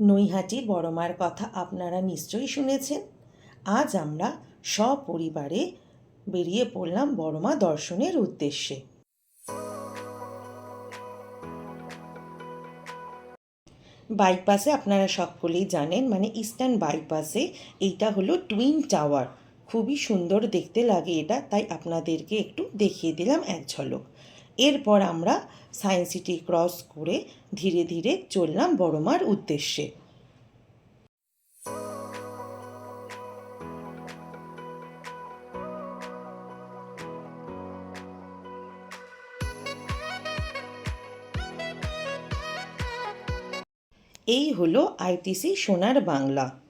নৈহাটির বড়মার কথা আপনারা নিশ্চয়ই শুনেছেন। আজ আমরা সপরিবারে বেরিয়ে পড়লাম বড়মা দর্শনের উদ্দেশ্যে। বাইপাসে আপনারা সকলেই জানেন মানে ইস্টার্ন বাইপাসে এইটা হলো টুইন টাওয়ার। খুবই সুন্দর দেখতে লাগে এটা, তাই আপনাদেরকে একটু দেখিয়ে দিলাম এক ঝলক। এরপর আমরা সায়েন্স সিটি ক্রস করে ধীরে ধীরে চললাম বড়মার উদ্দেশ্যে। এই হলো আইটিসি সোনার বাংলা।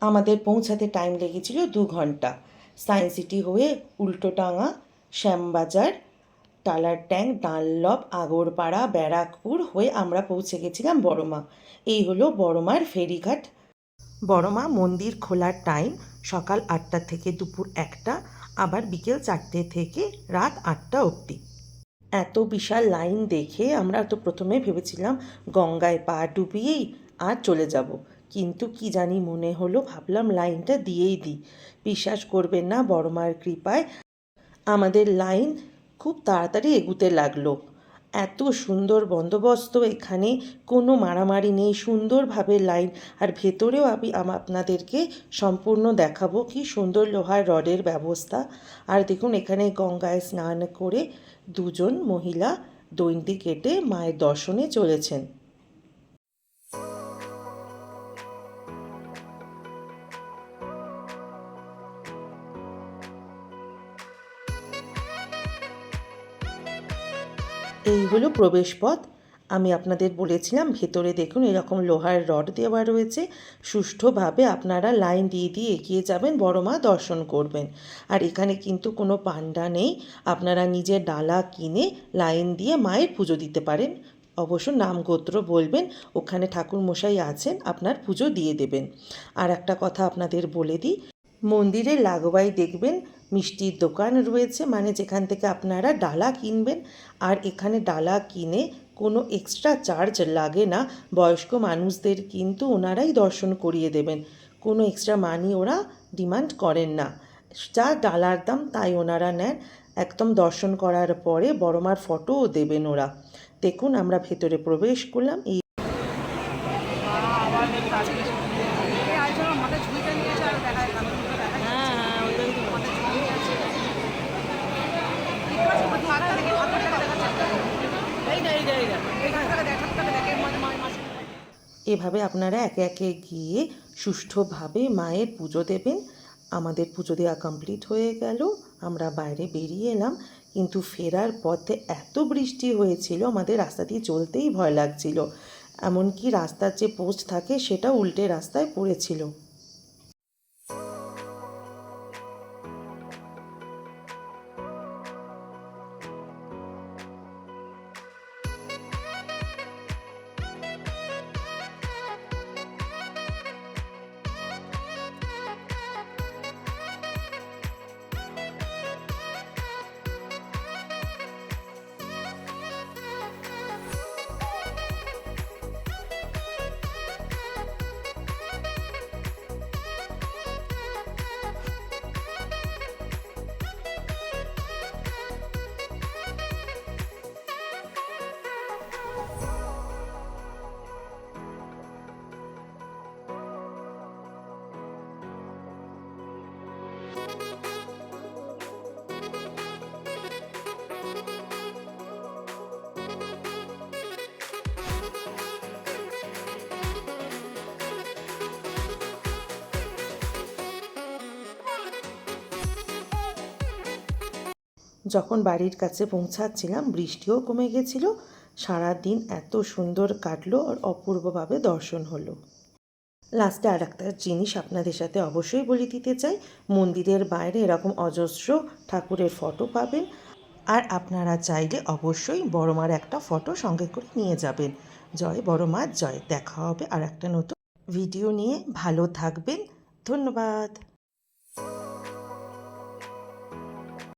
আমাদের পৌঁছাতে টাইম লেগেছিল দু ঘণ্টা। সায়েন্স সিটি হয়ে উল্টোডাঙা শ্যামবাজার, টালার ট্যাঙ্ক ডানলপ, আগরপাড়া, ব্যারাকপুর হয়ে আমরা পৌঁছে গেছিলাম বড়মা। এই হলো বড়মার ফেরিঘাট। বড়মা মন্দির খোলার টাইম সকাল আটটা থেকে দুপুর একটা, আবার বিকেল চারটে থেকে রাত আটটা অবধি। এত বিশাল লাইন দেখে আমরা তো প্রথমে ভেবেছিলাম গঙ্গায় পা ডুবিয়েই আর চলে যাব। কিন্তু কি জানি মনে হলো, ভাবলাম লাইনটা দিয়েই দিই। বিশ্বাস করবেন না বড়মার কৃপায় আমাদের লাইন খুব তাড়াতাড়ি এগুতে লাগল। এত সুন্দর বন্দোবস্ত এখানে, কোনো মারামারি নেই, সুন্দরভাবে লাইন। আর ভেতরেও আমি আপনাদেরকে সম্পূর্ণ দেখাবো কি সুন্দর লোহার রডের ব্যবস্থা। আর দেখুন, এখানে গঙ্গায় স্নান করে দুজন মহিলা দৈন্ডি কেটে মায়ের দর্শনে চলেছেন। এই হলো প্রবেশপথ। আমি আপনাদের বলেছিলাম, ভেতরে দেখুন এরকম লোহার রড দেওয়া রয়েছে। সুষ্ঠুভাবে আপনারা লাইন দিয়ে দিয়ে এগিয়ে যাবেন, বড় মা দর্শন করবেন। আর এখানে কিন্তু কোনো পান্ডা নেই। আপনারা নিজের ডালা কিনে লাইন দিয়ে মায়ের পুজো দিতে পারেন। অবশ্য নাম গোত্র বলবেন, ওখানে ঠাকুর মশাই আছেন, আপনার পুজো দিয়ে দেবেন। আর একটা কথা আপনাদের বলে দিই, মন্দিরের লাগোয়াই দেখবেন মিষ্টির দোকান রয়েছে মানে যেখান থেকে আপনারা ডালা কিনবেন। আর এখানে ডালা কিনে কোনো এক্সট্রা চার্জ লাগে না। বয়স্ক মানুষদের কিন্তু ওনারাই দর্শন করিয়ে দেবেন। কোনো এক্সট্রা মানি ওরা ডিমান্ড করেন না। যা ডালার দাম তাই ওনারা নেন। একদম দর্শন করার পরে বড়মার ফটোও দেবেন ওরা। দেখুন আমরা ভেতরে প্রবেশ করলাম, এই এভাবে আপনারা একে একে গিয়ে সুষ্ঠুভাবে মায়ের পুজো দেবেন। আমাদের পুজো দেওয়া কমপ্লিট হয়ে গেল, আমরা বাইরে বেরিয়ে এলাম। কিন্তু ফেরার পথে এত বৃষ্টি হয়েছিল, আমাদের রাস্তা দিয়ে চলতেই ভয় লাগছিল। এমনকি রাস্তার যে পোস্ট থাকে, সেটা উল্টে রাস্তায় পড়েছিল। যখন বাড়ির কাছে পৌঁছাচ্ছিলাম, বৃষ্টিও কমে গেছিল। সারা দিন এত সুন্দর কাটলো আর অপূর্বভাবে দর্শন হলো। লাস্টে আর একটা জিনিস আপনাদের সাথে অবশ্যই বলে দিতে চাই। মন্দিরের বাইরে এরকম অজস্র ঠাকুরের ফটো পাবেন। আর আপনারা চাইলে অবশ্যই বড় মার একটা ফটো সঙ্গে করে নিয়ে যাবেন। জয় বড় মা জয়। দেখা হবে আর একটা নতুন ভিডিও নিয়ে। ভালো থাকবেন। ধন্যবাদ।